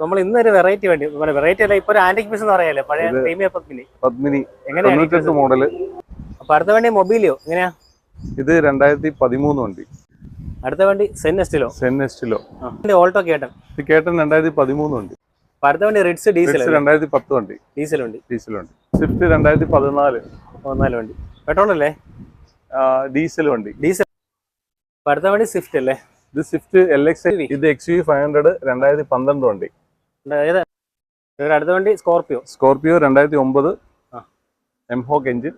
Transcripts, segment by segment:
നമ്മൾ ഇന്നൊരു വെറൈറ്റി വേണ്ടി. വെറൈറ്റി അല്ല ഇപ്പൊ ഒരു ആന്റിക് പീസ് എന്ന് പറയാല്ലേ പഴയ പ്രീമിയം പത്മിനി. പത്മിനി. എങ്ങനെയാണ് മോഡൽ അപ്പൊ അടുത്ത വണ്ടി മൊബൈലിയോ? എങ്ങനെയാ? ഇത് രണ്ടായിരത്തി പതിമൂന്ന് വണ്ടി. അടുത്ത വണ്ടി Zen Estilo Zen Estilo Alto കേട്ടൻ കേട്ടൻ രണ്ടായിരത്തി പതിമൂന്ന് വണ്ടി. അടുത്ത വണ്ടി റിഡ്സ് ഡീസൽ രണ്ടായിരത്തി പത്ത് വണ്ടി. ഡീസൽ വണ്ടി. ഡീസൽ വണ്ടി. സ്വിഫ്റ്റ് രണ്ടായിരത്തി പതിനാല് പതിനാല് വണ്ടി. പെട്രോൾ അല്ലേ? ഡീസൽ വണ്ടി. ഡീസൽ. അടുത്ത വണ്ടി സ്വിഫ്റ്റ് അല്ലേ? ഇത് സ്വിഫ്റ്റ് എൽ എക്സ് ഇത് എക്സ് യു ഫൈവ് ഹൺഡ്രഡ് രണ്ടായിരത്തി പന്ത്രണ്ട് വണ്ടി. അടുത്ത വണ്ടി? സ്കോർപിയോ. സ്കോർപിയോ രണ്ടായിരത്തി ഒമ്പത്. MHawk engine.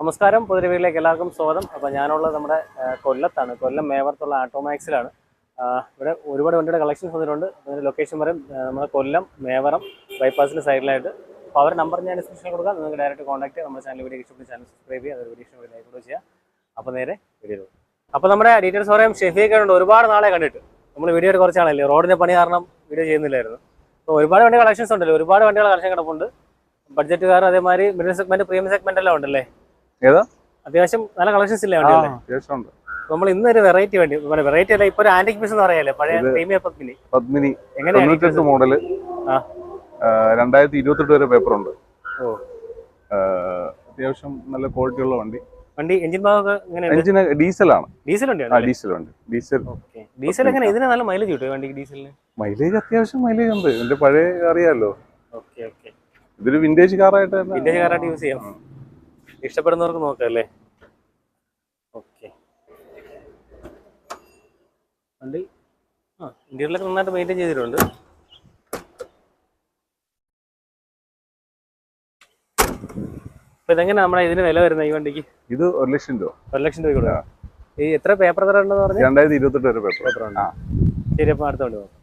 നമസ്കാരം. പുതിരവീട്ടിലേക്ക് എല്ലാവർക്കും സ്വാഗതം. അപ്പോൾ ഞാനുള്ളത് നമ്മുടെ കൊല്ലത്താണ്. കൊല്ലം മേവർത്തുള്ള ആട്ടോമാക്സിലാണ്. ഇവിടെ ഒരുപാട് വണ്ടിയുടെ കളക്ഷൻസ് വന്നിട്ടുണ്ട്. അതിന്റെ ലൊക്കേഷൻ പറയും. നമ്മുടെ കൊല്ലം മേവറം ബൈപ്പാസിന്റെ സൈഡിലായിട്ട് അപ്പോൾ അവരുടെ നമ്പർ ഞാൻ ഡിസ്ക്രിപ്ഷനിൽ കൊടുക്കാം. നിങ്ങൾക്ക് ഡയറക്റ്റ് കോൺടാക്ട് നമ്മുടെ ചാനൽ വീഡിയോ ഇഷ്ടപ്പെട്ട ചാനൽ സബ്സ്ക്രൈബ് ചെയ്യുക. അതൊരു വീഡിയോ ഇഷ്ടപ്പെട്ട ലൈക്ക് കൂടെ ചെയ്യുക. അപ്പോൾ നേരെ വീഡിയോ അപ്പോൾ നമ്മുടെ ഡീറ്റെയിൽസ് പറയാം. ഷെഫിയൊക്കെ ഉണ്ട് ഒരുപാട് നാളെ കണ്ടിട്ട്. നമ്മൾ വീഡിയോ കുറച്ചാണല്ലേ റോഡിന്റെ പണി കാരണം വീഡിയോ ചെയ്യുന്നില്ലായിരുന്നു. ഒരുപാട് വണ്ടി കളക്ഷൻസ് ഉണ്ടല്ലോ? ഒരുപാട് വണ്ടികൾ കളക്ഷൻ കിടപ്പുണ്ട്. ബഡ്ജറ്റുകാർ അതേമാതിരി മിഡിൽ സെഗ്മെന്റ് പ്രീമിയം സെഗ്മെന്റ് എല്ലാം ഉണ്ടല്ലേ? ഏതോ? അത്യാവശ്യം നല്ല കളക്ഷൻസ് ഇല്ലേ വണ്ടി ഉണ്ട്. നമ്മൾ ഇന്നൊരു വെറൈറ്റി വേണ്ടി വെറൈറ്റി അല്ല ഇപ്പൊ ഒരു ആന്റിക് പീസ് എന്ന് പറയാല്ലേ? പഴയ പ്രീമിയർ പത്മിനി. പത്മിനി. എങ്ങനെയാണ് മോഡൽ. രണ്ടായിരത്തി ഇരുപത്തെട്ട് വരെ പേപ്പറുണ്ട് ഓ. അത്യാവശ്യം നല്ല ക്വാളിറ്റി ഉള്ള വണ്ടി. വണ്ടി എഞ്ചിൻ ഭാഗമൊക്കെ എഞ്ചിന് ഡീസലാണ്. ഡീസൽ ഉണ്ട് ഡീസൽ ഉണ്ട് ഡീസൽ. ഡീസൽ എങ്ങനെ? ഇതിന് നല്ല മൈലേജ് കിട്ടും വണ്ടിക്ക് ഡീസലിന്? മൈലേജ് അത്യാവശ്യം മൈലേജ് ഉണ്ട്. എന്റെ പഴയ അറിയാലോ. Okay okay. ഇതൊരു വിന്റേജ് കാറായിട്ട് വിന്റേജ് കാറായിട്ട് യൂസ് ചെയ്യാം. ഇഷ്ടപ്പെടുന്നവർക്ക് നോക്കാം അല്ലേ ഓക്കെ. വണ്ടി? ആ ഇന്ത്യയിലൊക്കെ നന്നായിട്ട് മെയിന്റെയിൻ ചെയ്തിട്ടുണ്ട്. ഇതെങ്ങനെ നമ്മുടെ ഇതിന് വില വരുന്ന ഈ വണ്ടിക്ക്? ഇത് ഒരു ലക്ഷം രൂപ. ഒരു ലക്ഷം രൂപ കൊടുക്കാം ഈ എത്ര പേപ്പർ തരം ഉണ്ടെന്ന് പറഞ്ഞു രണ്ടായിരത്തി ഇരുപത്തെട്ട് വരെ പേപ്പർ ആ. ശരി അപ്പൊ അടുത്ത വണ്ടി നോക്കാം.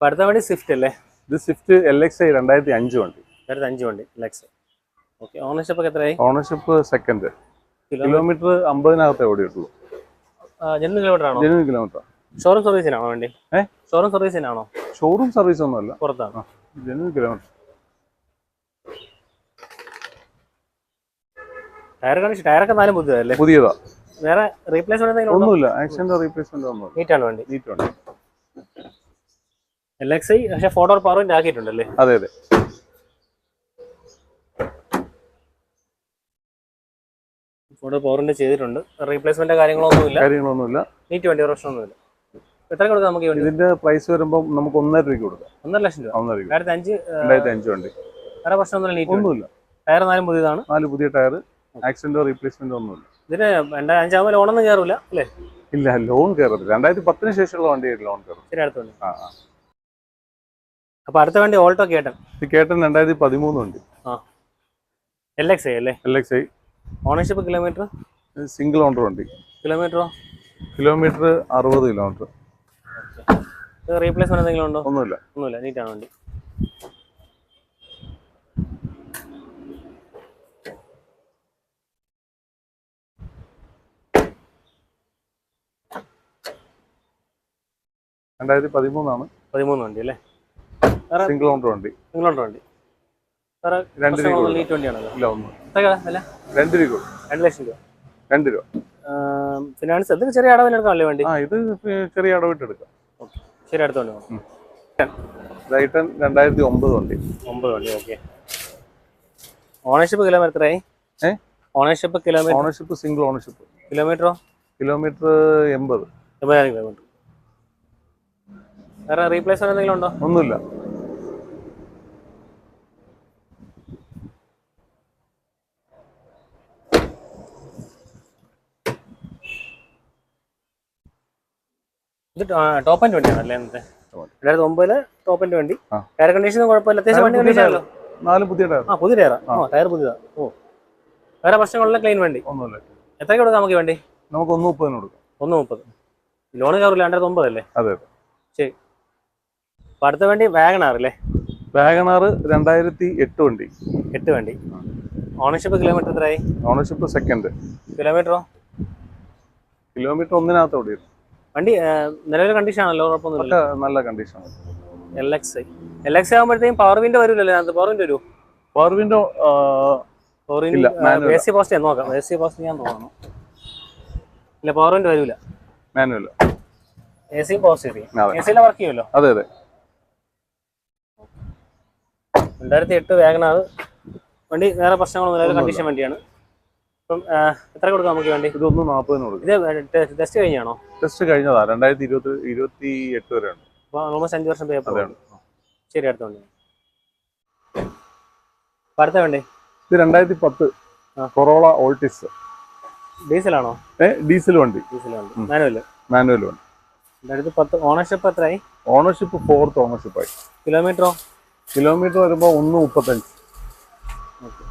അടുത്ത വണ്ടി സ്വിഫ്റ്റ് അല്ലേ? ഇത് സ്വിഫ്റ്റ് എൽ എക്സ് ഐ രണ്ടായിരത്തി അഞ്ച് വണ്ടി രണ്ടായിരത്തി അഞ്ച് വണ്ടി ലെക്സ് ഓക്കെ ഓണർഷിപ്പ് ഒക്കെ എത്രയായി? ഓണർഷിപ്പ് സെക്കൻഡ് കിലോ കിലോമീറ്റർ അമ്പതിനകത്തെ ഓടിയിട്ടുള്ളൂ ജനറൽ കിലോമീറ്റർ ആണോ? ജനുവൻ കിലോമീറ്റർ ഷോറൂം സർവീസിനാണോ വണ്ടി? ഷോറൂം സർവീസിനാണോ ഷോറൂം സർവീസ് ഒന്നുമല്ല. പുറത്താണ്. ജനുവൻ കിലോമീറ്റർ കണ്ടിച്ച് ടയറൊക്കെ നാലും പുതിയതല്ലേ പുതിയതാ വേറെ റീപ്ലേസ്മെന്റ് ഒന്നുമില്ല. ആക്സിഡന്റ് റീപ്ലേസ്മെന്റ് ഒന്നുമില്ല നീറ്റാണ് വണ്ടി. നീറ്റ് വണ്ടി. എൽ എക്സ് ഐ പക്ഷേ ഫോട്ടോ പവറിന്റെ ആക്കിയിട്ടുണ്ടല്ലേ അതെ അതെ. ഫോട്ടോ പവറിന്റെ ചെയ്തിട്ടുണ്ട്. റീപ്ലേസ്മെന്റ് കാര്യങ്ങളൊന്നുമില്ല. കാര്യങ്ങളൊന്നുമില്ല. നീറ്റ് വണ്ടി പ്രശ്നമൊന്നുമില്ല. എത്ര കൊടുക്കാം നമുക്ക് ഇതിന്റെ പ്രൈസ് വരുമ്പോൾ നമുക്ക് ഒന്നര രൂപ കൊടുക്കാം. ഒന്നര ലക്ഷം രൂപ. ഒന്നര രൂപ. രണ്ടായിരത്തി അഞ്ച് രണ്ടായിരത്തി അഞ്ച് വണ്ടി. വേറെ പ്രശ്നമൊന്നുമില്ല നീറ്റ് ഒന്നുമില്ല. ടയർ നാലും പുതിയതാണ്. നാല് പുതിയ ടയർ ആക്സിഡന്റോ റീപ്ലേസ്മെന്റോ ഒന്നുമില്ല. ഇതിന് ലോൺ ഒന്നും കയറില്ല അല്ലേ? ഇല്ല ലോൺ കയറത്തില്ല രണ്ടായിരത്തി പത്തിന് ശേഷമുള്ള വണ്ടിയായിട്ട് ലോൺ കയറും അപ്പൊ അടുത്ത വണ്ടി ഓൾട്ടോ കേട്ടൻ. കേട്ടൻ രണ്ടായിരത്തി പതിമൂന്ന് വണ്ടി. എൽ എക്സ് ഐ അല്ലേ? L X I ownership kilometre single owner വണ്ടി. കിലോമീറ്ററോ കിലോമീറ്റർ അറുപത് കിലോമീറ്റർ റീപ്ലേസ്മെന്റ് എന്തെങ്കിലും ഉണ്ടോ? ഒന്നുമില്ല. ഒന്നുമില്ല നീറ്റാണ് വണ്ടി. രണ്ടായിരത്തി പതിമൂന്നാണ്. പതിമൂന്ന് വണ്ടി അല്ലേ? സിംഗിൾ ഓണർ വണ്ടി. സിംഗിൾ ഓണർ വണ്ടി. രണ്ട് രൂപ രണ്ട് ലക്ഷം രൂപ. രണ്ട് രൂപ. ഫിനാൻസ് എന്തൊക്കെ ചെറിയ അടവിനെടുക്കാമല്ലേ വണ്ടി? ആ ഇത് ചെറിയ അടവിട്ട് എടുക്കാം. ശരി അടുത്ത വണ്ടി നോക്കാം. റൈറ്റൻ രണ്ടായിരത്തി ഒമ്പത് വണ്ടി. ഒമ്പത് വണ്ടി ഓക്കെ. ഓണർഷിപ്പ് കിലോമീറ്റർ ആയി ownership kilometre ownership single ownership കിലോമീറ്ററോ kilometre എൺപത്. എൺപതിനായിരം കിലോമീറ്റർ വേറെ റീപ്ലേസ്മെന്റ് എന്തെങ്കിലും ഉണ്ടോ? ഒന്നുമില്ല. ഇത് ടോപ്പ് ആൻഡ് വണ്ടിയാണ് അല്ലേ ഇന്നത്തെ? രണ്ടായിരത്തി ഒമ്പതിൽ ടോപ്പ് ആൻഡ് ടയർ കണ്ടീഷൻ കുഴപ്പമില്ല. അത്യാവശ്യം വണ്ടി ആണല്ലോ നാല് പുതിയ ടയർ ആ പുതിയ ടയറാ ആ. ടയർ പുതിയതാ. ഓ. വേറെ പ്രശ്നങ്ങളിലെ ക്ലീൻ വണ്ടി. ഒന്നുമില്ല. എത്രയ്ക്ക് കൊടുക്കാം നമുക്ക് വണ്ടി? നമുക്ക് ഒന്ന് മുപ്പതിന് കൊടുക്കാം. ഒന്ന് മുപ്പത്. ലോൺ കയറില്ല രണ്ടായിരത്തി ഒമ്പതല്ലേ? അതെ. ശരി. അടുത്ത വണ്ടി വാഗണാർ അല്ലേ വാഗണാർ രണ്ടായിരത്തി എട്ട് വണ്ടി. എട്ട് വണ്ടി. ഓണർഷിപ്പ് കിലോമീറ്റർ എത്രയായി? ഓണർഷിപ്പ് സെക്കൻഡ് കിലോമീറ്ററോ കിലോമീറ്റർ ഒന്നിനകത്ത് ഓടി വണ്ടി നിലവിലെ കണ്ടീഷൻ ആണല്ലോ നല്ല condition L X L X ആകുമ്പോഴത്തേക്കും പവർ വിൻഡോ വരില്ലല്ലോ അതിനകത്ത് പവർ വിൻഡോ വരൂ power window A C post നോക്കാം. എ സി പോസ്റ്റ് ഞാൻ തോന്നുന്നു. ഇല്ല പവർ വിൻഡോ വരില്ല manual A C post. A സിയിലെ വർക്ക് ചെയ്യുമല്ലോ. അതെ അതെ. രണ്ടായിരത്തി എട്ട് വേഗനാർ വണ്ടി വേറെ പ്രശ്നങ്ങളൊന്നും കണ്ടീഷൻ വണ്ടിയാണ്. ഇപ്പം ആ, എത്ര കൊടുക്കാം നമുക്ക് വേണ്ടി? ഇതൊന്ന് നാൽപ്പതിന് കൊടുക്കും. ഇത് ടെസ്റ്റ് കഴിഞ്ഞാണോ ടെസ്റ്റ് കഴിഞ്ഞതാ. രണ്ടായിരത്തി ഇരുപത്തി ഇരുപത്തി എട്ട് വരെയാണ്. അപ്പോൾ ഓൾമോസ്റ്റ് അഞ്ച് വർഷം പേപ്പർ ശരി അടുത്ത വണ്ടി. അടുത്ത വേണ്ടി. ഇത് രണ്ടായിരത്തി പത്ത്. കൊറോള ഓൾട്ടിസ് ഡീസലാണോ? ഏ ഡീസൽ വണ്ടി. ഡീസൽ വണ്ടി മാനുവൽ മാനുവൽ വണ്ടി. രണ്ടായിരത്തി പത്ത് ഓണർഷിപ്പ് എത്രയായി? ഓണർഷിപ്പ് ഫോർത്ത് ഓണർഷിപ്പായി കിലോമീറ്ററോ കിലോമീറ്റർ വരുമ്പോൾ ഒന്ന് മുപ്പത്തഞ്ച്.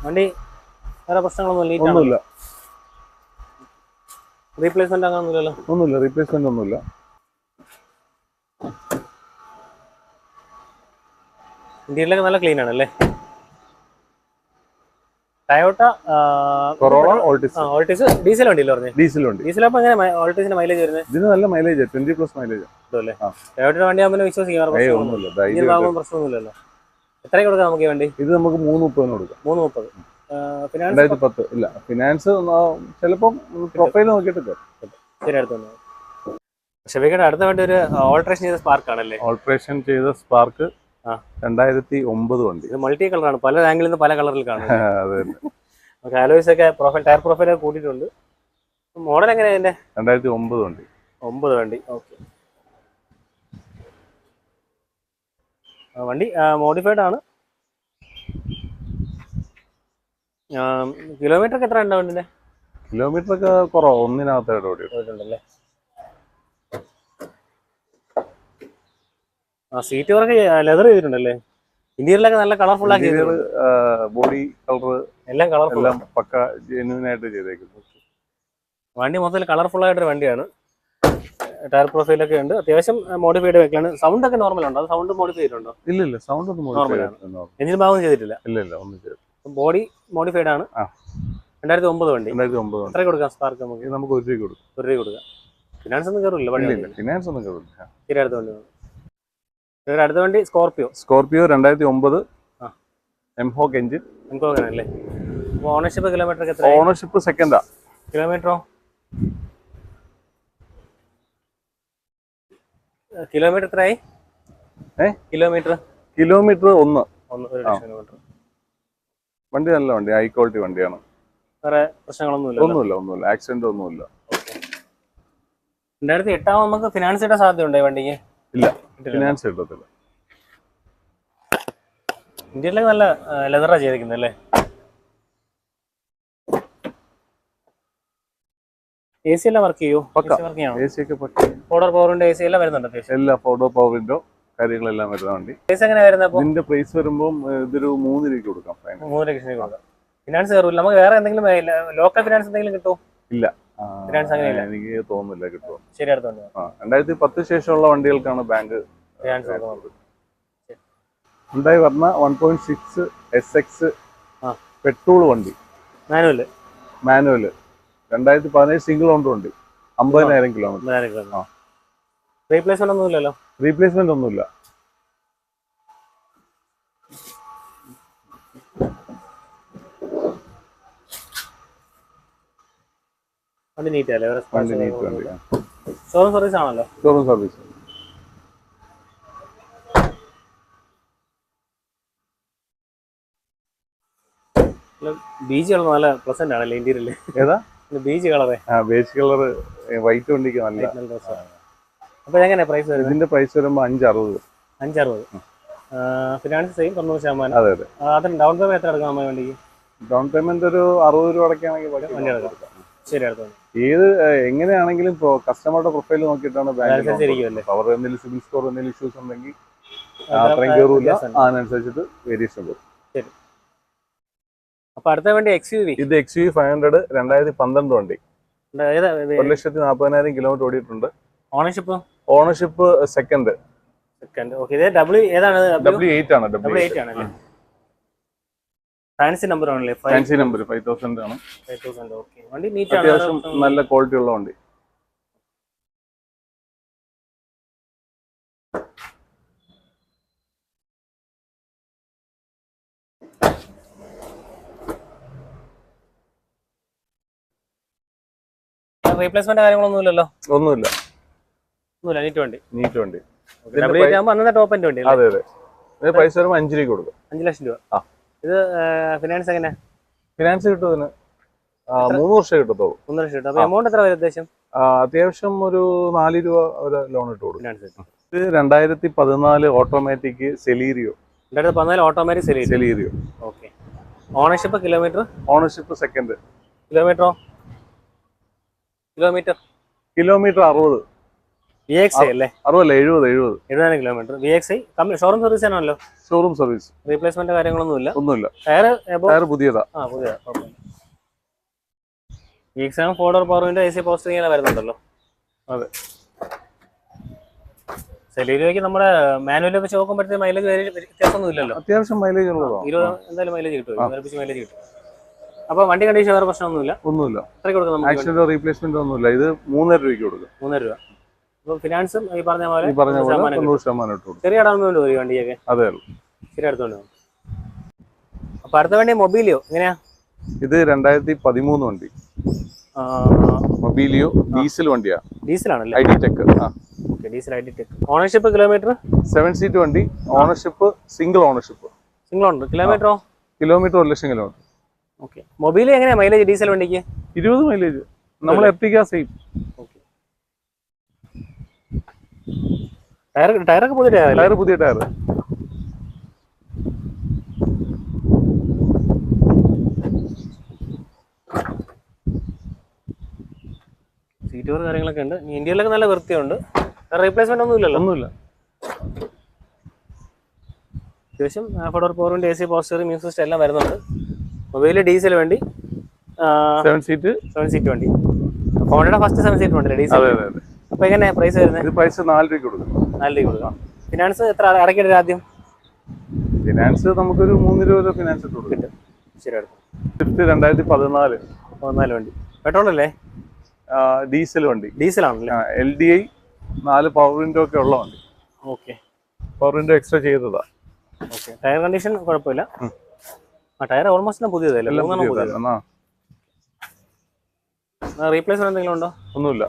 വണ്ടി വേറെ പ്രശ്നങ്ങളൊന്നും ഒന്നുമില്ല. റീപ്ലേസ്മെന്റ് ഒന്നുമില്ല റീപ്ലേസ്മെന്റ് ഒന്നുമില്ല. ഇന്ത്യയിലൊക്കെ നല്ല ക്ലീൻ ആണല്ലേ ടയോട്ട ഓൾട്ടിസ് ഡീസൽ വണ്ടിയല്ലേ പറഞ്ഞു? ഡീസൽ വണ്ടി. ഡീസൽ അപ്പോൾ എങ്ങനെ ഓൾട്ടീസിന്റെ മൈലേജ് വരുന്നത് ഇതിന് നല്ല മൈലേജ് ട്വന്റി പ്ലസ് മൈലേജ്. ടയോട്ടയുടെ വണ്ടി ആകുമ്പോൾ വിശ്വസിക്കാൻ പ്രശ്നമൊന്നുമില്ലല്ലോ. എത്രയ്ക്ക് കൊടുക്കാം നമുക്ക് വേണ്ടി? ഇത് നമുക്ക് മൂന്ന് മുപ്പതിന് കൊടുക്കാം. മൂന്ന് മുപ്പത്. രണ്ടായിരത്തി പത്ത് ഇല്ല ഫിനാൻസ് ചിലപ്പം പ്രൊഫൈൽ നോക്കിയിട്ട് ശരി അടുത്ത ഷബീഖയുടെ അടുത്ത വേണ്ടി ഒരു ഓൾട്രേഷൻ ചെയ്ത സ്പാർക്ക് ആണല്ലേ? ഓൾട്രേഷൻ ചെയ്ത സ്പാർക്ക്. രണ്ടായിരത്തി ഒമ്പത് വണ്ടി. ഇത് മൾട്ടി ആണ് പല ആംഗിളിൽ നിന്ന് പല കളറിൽ കാണും അതെ നമുക്ക് അലോയ്സ് ഒക്കെ പ്രൊഫൈൽ ടയർ പ്രൊഫൈൽ കൂട്ടിയിട്ടുണ്ട്. മോഡൽ എങ്ങനെയാണ് അതിന്റെ രണ്ടായിരത്തി ഒമ്പത് വണ്ടി. ഒമ്പത് വണ്ടി ഓക്കെ വണ്ടി മോഡിഫൈഡ് ആണ്. കിലോമീറ്റർ ഒക്കെ എത്ര ഉണ്ടോ വണ്ടിന്റെ? കിലോമീറ്റർ ഒക്കെ കുറവ് ഒന്നിനകത്തായിട്ട് ഓടിയിട്ടുണ്ടല്ലേ? ആ സീറ്റ് വർക്ക് ലെതർ ചെയ്തിട്ടുണ്ടല്ലേ? ഇന്റീരിയലൊക്കെ നല്ല കളർഫുൾ ആക്കി. ബോഡി കളർ എല്ലാം കളർഫുൾ എല്ലാം പക്ക ജെന്യൂൻ ആയിട്ട് ചെയ്തേക്കുന്നു വണ്ടി മൊത്തത്തിൽ കളർഫുൾ ആയിട്ടൊരു വണ്ടിയാണ്. ടയർ പ്രൊഫൈലൊക്കെ ഉണ്ട്. അത്യാവശ്യം മോഡിഫൈഡ് വെക്കലാണ് സൗണ്ട് ഒക്കെ നോർമൽ ഉണ്ടോ? സൗണ്ട് മോഡിഫൈ ചെയ്തിട്ടുണ്ടോ? ഇല്ല ഇല്ല. സൗണ്ട് ഒന്നും. ചെയ്തിട്ടില്ല. എഞ്ചിൻ ഭാഗം ചെയ്തിട്ടില്ല. ഇല്ല ഇല്ല. ഒന്നും ചെയ്തു ബോഡി മോഡിഫൈഡ് ആണ്. രണ്ടായിരത്തി ഒമ്പത് വണ്ടി. രണ്ടായിരത്തി ഒമ്പത് എത്ര കൊടുക്കാം സ്പാർക്ക് നമുക്ക്? ഒരു രൂപ കൊടുക്കും. ഒരു രൂപ കൊടുക്കാം. ഫിനാൻസ് ഒന്നും കയറില്ല വണ്ടി ഫിനാൻസ് ഒന്നും. കയറില്ല അടുത്ത വണ്ടി ഒരു അടുത്ത വണ്ടി സ്കോർപിയോ സ്കോർപിയോ രണ്ടായിരത്തി ഒമ്പത് ആ. എംഹോക്ക് എഞ്ചിൻ അല്ലേ? ഓണർഷിപ്പ് കിലോമീറ്റർ എത്ര ഓണർഷിപ്പ് സെക്കൻഡാ കിലോമീറ്ററോ കിലോമീറ്റർ എത്രയായി? ഏ? കിലോമീറ്റർ കിലോമീറ്റർ ഒന്ന്. ഒന്ന് ഒരു. ലക്ഷം കിലോമീറ്റർ വണ്ടി നല്ല വണ്ടി ഹൈ ക്വാളിറ്റി വണ്ടിയാണ്. വേറെ പ്രശ്നങ്ങളൊന്നുമില്ല ഒന്നുമില്ല ഒന്നുമില്ല. ആക്സിഡന്റ് ഒന്നുമില്ല. രണ്ടായിരത്തി നമുക്ക് ഫിനാൻസ് ഇടാൻ സാധ്യതയുണ്ടോ ഈ വണ്ടിക്ക്? ഇല്ല ഫിനാൻസ് കിട്ടത്തില്ല ഇന്ത്യയിലൊക്കെ നല്ല ലെതറാ ചെയ്തിരിക്കുന്നത് അല്ലേ? എ സി എല്ലാം വർക്ക് ചെയ്യൂ? എ സി ഒക്കെ ഓർഡർ പവറിന്റെ എ സി എല്ലാം വരുന്നുണ്ട് എല്ലാ ഫോട്ടോ പവർ വിൻഡോ കാര്യങ്ങളെല്ലാം വരുന്ന വണ്ടി. എ സി എങ്ങനെ വരുന്നത് ഇതിന്റെ പ്രൈസ് വരുമ്പോൾ ഇതൊരു മൂന്ന് രൂപയ്ക്ക് കൊടുക്കാം മൂന്ന് ലക്ഷം രൂപ കൊടുക്കാം. ഫിനാൻസ് കയറില്ല നമുക്ക് വേറെ എന്തെങ്കിലും ലോക്കൽ ഫിനാൻസ് എന്തെങ്കിലും കിട്ടുമോ അങ്ങനെ ഇല്ല. എനിക്ക് തോന്നുന്നില്ല കിട്ടുമോ ശരി അടുത്തുണ്ട് രണ്ടായിരത്തി പത്ത് ശേഷമുള്ള വണ്ടികൾക്കാണ് ബാങ്ക് ഫിനാൻസ് ഉണ്ടായി പറഞ്ഞ one point six S X. Petrol വണ്ടി. മാനുവൽ മാനുവൽ രണ്ടായിരത്തി പതിനേഴ് സിംഗിൾ ഓണർ ഉണ്ട്. അമ്പതിനായിരം കിലോമീറ്റർ ആ. റീപ്ലേസ്മെന്റ് ഒന്നും ഇല്ലല്ലോ? റീപ്ലേസ്മെന്റ് ഒന്നുമില്ല. വണ്ടി നീറ്റ് അല്ലേ? വണ്ടി നീറ്റ് വണ്ടി. ഷോറൂം സർവീസ് ആണല്ലോ. ഷോറൂം സർവീസ് ബീജ് നല്ല പ്ലസന്റ് ആണല്ലേ ഇന്ത്യയിലല്ലേ ഏതാ? ബീജ് കളറേ ആ ബീജ് കളർ വൈറ്റ് വണ്ടിക്ക് നല്ല. അപ്പൊ എങ്ങനെ പ്രൈസ് വരുന്നത്? ഇതിന്റെ പ്രൈസ് വരുമ്പോൾ അഞ്ചറുപത്. അഞ്ചറുപത്. ഫിനാൻസ് സെയിം തൊണ്ണൂറ് ശതമാനം. അതെ അതെ. അതിന് ഡൗൺ പേയ്മെന്റ് എത്ര എടുക്കാം നമ്മുടെ വണ്ടിക്ക്? ഡൗൺ പേയ്മെന്റ് ഒരു അറുപത് രൂപ അടയ്ക്കുകയാണെങ്കിൽ വണ്ടി എടുക്കാം. ശരി അടുത്ത ഏത് എങ്ങനെയാണെങ്കിലും ഇപ്പോൾ കസ്റ്റമറുടെ പ്രൊഫൈൽ നോക്കിയിട്ടാണ്? ബാങ്ക് അവർ എന്തെങ്കിലും സിബിൽ സ്കോർ എന്തെങ്കിലും ഇഷ്യൂസ് ഉണ്ടെങ്കിൽ അത്ര അത്രയും കയറൂല അതിനനുസരിച്ചിട്ട് വേരിയേഷൻ വരും. അപ്പൊ അടുത്ത വണ്ടി എക്സ് യു വി ഇത് എക്സ് യു ഫൈവ് ഹൺഡ്രഡ് രണ്ടായിരത്തി പന്ത്രണ്ട് വണ്ടി ഒരു ലക്ഷത്തി നാൽപ്പതിനായിരം കിലോമീറ്റർ ഓടിയിട്ടുണ്ട്. Ownership ownership second second okay ഇത് ഡബ്ല്യു ഏതാണ്? ഡബ്ല്യു എയ്റ്റ് ആണ് ഡബ്ല്യു എയ്റ്റ് ഫാൻസി നമ്പർ ആണല്ലേ? ഫാൻസി നമ്പർ ഫൈവ് തൗസൻഡ് ആണ്. ഫൈവ് തൗസൻഡ് ഓക്കെ വണ്ടി നീറ്റ് അത്യാവശ്യം നല്ല ക്വാളിറ്റി ഉള്ള വണ്ടി. റീപ്ലേസ്മെന്റ് കാര്യങ്ങളൊന്നും ഇല്ലല്ലോ? ഒന്നുമില്ല. ഒന്നുമില്ല നീറ്റ് വണ്ടി. നീറ്റ് വണ്ടി. അന്നത്തെ ടോപ്പ് എന്റെ വണ്ടി അതെ അതെ. ഇത് പൈസ വരുമ്പോൾ അഞ്ച് രൂപ കൊടുക്കും. അഞ്ച് ലക്ഷം രൂപ. ആ. ഇത് ഫിനാൻസ് എങ്ങനെ? ഫിനാൻസ് കിട്ടും ഇതിന്. മൂന്ന് വർഷം കിട്ടത്തുള്ളൂ. മൂന്ന് ലക്ഷം കിട്ടും. എമൗണ്ട് എത്ര വരും അത്യാവശ്യം അത്യാവശ്യം ഒരു നാല് രൂപ ഒരു ലോൺ ഇട്ട് കൊടുക്കും. ഇത് രണ്ടായിരത്തി പതിനാല് ഓട്ടോമാറ്റിക് സെലീരിയോ രണ്ടായിരത്തി പതിനാല് automatic silly Celerio okay ownership kilometre ownership second കിലോമീറ്ററോ kilometre? Kilometre അറുപത്. വി എക്സ് ഐ അല്ലേ? അറുപതല്ല എഴുപത് എഴുപത്. എഴുപതിനായിരം kilometre V X I company showroom service ആണല്ലോ ഷോറൂം സർവീസ് റീപ്ലേസ്മെന്റ് കാര്യങ്ങളൊന്നുമില്ല? ഒന്നുമില്ല. ടയർ ടയർ പുതിയതാ. ആ പുതിയ V X four door power window A C വരുന്നുണ്ടല്ലോ? അതെ. സെലീരിയോക്ക് നമ്മുടെ മാനുവലി വെച്ച് നോക്കുമ്പോഴത്തേക്ക് മൈലേജ് വ്യത്യാസമൊന്നും ഇല്ലല്ലോ അത്യാവശ്യം മൈലേജ് ഉള്ളതാണ്. ഇരുപത് എന്തായാലും മൈലേജ് കിട്ടും. മൈലേജ് കിട്ടും. അപ്പൊ വണ്ടി കണ്ടീഷൻ വേറെ പ്രശ്നമൊന്നുമില്ല. ഒന്നുമില്ല. എത്ര കൊടുക്കും നമുക്ക് റീപ്ലേസ്മെന്റ് ഒന്നുമില്ല. ഇത് മൂന്നര രൂപയ്ക്ക് കൊടുക്കും. മൂന്നര രൂപ. അപ്പൊ ഫിനാൻസും ഈ പറഞ്ഞ പോലെ ഈ പറഞ്ഞ പോലെ ശതമാനം കിട്ടും. തൊണ്ണൂറ് ശതമാനം ഇട്ട് കൊടുക്കും. ചെറിയ അടവുന്നുണ്ട് ഒരു വണ്ടിയൊക്കെ? അതേ അടുത്തോണ്ട് അപ്പൊ അടുത്ത വണ്ടി മൊബൈലിയോ? എങ്ങനെയാ? ഇത് രണ്ടായിരത്തി പതിമൂന്ന് വണ്ടി മൊബീലിയോ ഡീസൽ വണ്ടിയാ. ഡീസലാണല്ലേ? I D tech. ആ. Diesel I D tech. Ownership kilometre? Seven seat വണ്ടി ownership single ownership. Single owner. കിലോമീറ്ററോ? Kilometre ഒരു ലക്ഷം കിലോമീറ്റർ. ഓക്കെ മൊബൈൽ എങ്ങനെയാ? മൈലേജ് ഡീസൽ വണ്ടിക്ക്? ഇരുപത് മൈലേജ് നമ്മൾ എത്തിക്കാൻ സെയിം ഓക്കെ ടയർ ടയറൊക്കെ പുതിയ ടയർ ടയർ പുതിയ ടയർ സീറ്റ് കവർ കാര്യങ്ങളൊക്കെ ഉണ്ട്. ഇന്ത്യയിലൊക്കെ നല്ല വൃത്തിയുണ്ട്. റീപ്ലേസ്മെന്റ് ഒന്നും ഇല്ലല്ലോ? ഒന്നുമില്ല. അത്യാവശ്യം ഫോർ പവറിന്റെ എ സി പോസ്റ്റർ മ്യൂസിസ്റ്റ് എല്ലാം വരുന്നുണ്ട്. മൊബൈൽ ഡീസൽ വണ്ടി സെവൻ സീറ്റ് സെവൻ സീറ്റ് വണ്ടി. ഹോണ്ടയുടെ ഫസ്റ്റ് സെവൻ സീറ്റ് വണ്ടി ഡീസൽ? അപ്പൊ എങ്ങനെയാ പ്രൈസ് വരുന്നത്? പൈസ നാല് രൂപ കൊടുക്കും. നാല് രൂപ കൊടുക്കാം. ഫിനാൻസ് എത്ര അടയ്ക്കേണ്ടത് ആദ്യം? ഫിനാൻസ് നമുക്കൊരു മൂന്ന് രൂപ ഫിനാൻസ് കിട്ടും. ശരി സ്വിഫ്റ്റ് രണ്ടായിരത്തി പതിനാല്. പതിനാല് വണ്ടി. പെട്രോൾ അല്ലേ? ഡീസൽ വണ്ടി. ഡീസൽ ആണല്ലേ? എൽ ഡി ഐ നാല് പവർ വിൻഡോ ഒക്കെ ഉള്ള വണ്ടി. ഓക്കെ പവർ വിൻഡോ എക്സ്ട്രാ ചെയ്തതാ. ഓക്കെ ടയർ കണ്ടീഷൻ കുഴപ്പമില്ല. ടയർ ഓൾമോസ്റ്റ് പുതിയതല്ലേ? മൂന്നെണ്ണം പുതിയതാ. റീപ്ലേസ്മെന്റ് എന്തെങ്കിലും ഉണ്ടോ? ഒന്നുമില്ല.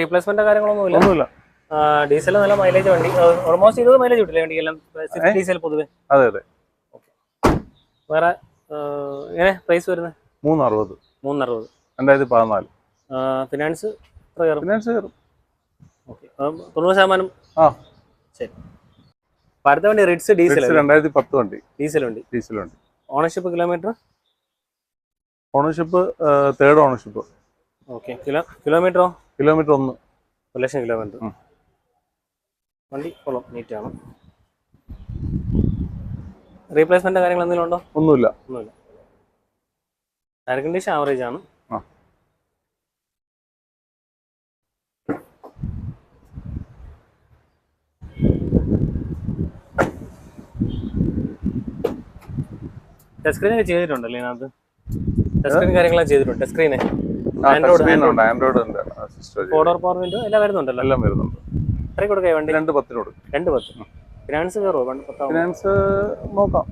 റീപ്ലേസ്മെന്റ് കാര്യങ്ങളൊന്നും ഒന്നുമില്ല. ഡീസൽ നല്ല മൈലേജ് വണ്ടി. ഓൾമോസ്റ്റ് ഇരുപത് മൈലേജ് കിട്ടില്ല വണ്ടിക്കെല്ലാം ഡീസൽ പൊതുവെ. അതെ അതെ. വേറെ എങ്ങനെ പ്രൈസ് വരുന്നത്? മൂന്നറുപത്. മൂന്നറുപത്. രണ്ടായിരത്തി പതിനാല്. ഫിനാൻസ് ഫിനാൻസ് കയറും ഓക്കെ തൊണ്ണൂറ് ശതമാനം? ആ. ശരി. അടുത്ത വണ്ടി റിഡ്സ് ഡീസൽ രണ്ടായിരത്തി പത്ത് വണ്ടി. ഡീസൽ വണ്ടി ഡീസൽ വണ്ടി ownership kilometre ownership third ownership okay kilo കിലോമീറ്ററോ kilometre ഒന്ന്. ഒരു ലക്ഷം കിലോമീറ്റർ വണ്ടി കൊള്ളാം നീറ്റാണ് റീപ്ലേസ്മെന്റ് കാര്യങ്ങൾ എന്തെങ്കിലും ഉണ്ടോ? ഒന്നുമില്ല. ഒന്നുമില്ല. ടയർ കണ്ടീഷൻ ആവറേജ് ആണ്. ടച്ച് സ്ക്രീൻ ചെയ്തിട്ടുണ്ടല്ലേ ഇതിനകത്ത് ടച്ച് സ്ക്രീൻ കാര്യങ്ങളെല്ലാം ചെയ്തിട്ടുണ്ട്? ടച്ച് സ്ക്രീന് ആൻഡ്രോയിഡ് ഉണ്ട് ഫോർ ഡോർ പവർ വിൻഡോ എല്ലാം വരുന്നുണ്ടല്ലോ? എല്ലാം വരുന്നുണ്ട്. എത്ര കൊടുക്കുക വണ്ടി? രണ്ട് പത്തിന് കൊടുക്കും. രണ്ട് പത്ത് ഫിനാൻസ് കയറുമോ പണ്ട് ഫിനാൻസ് നോക്കാം.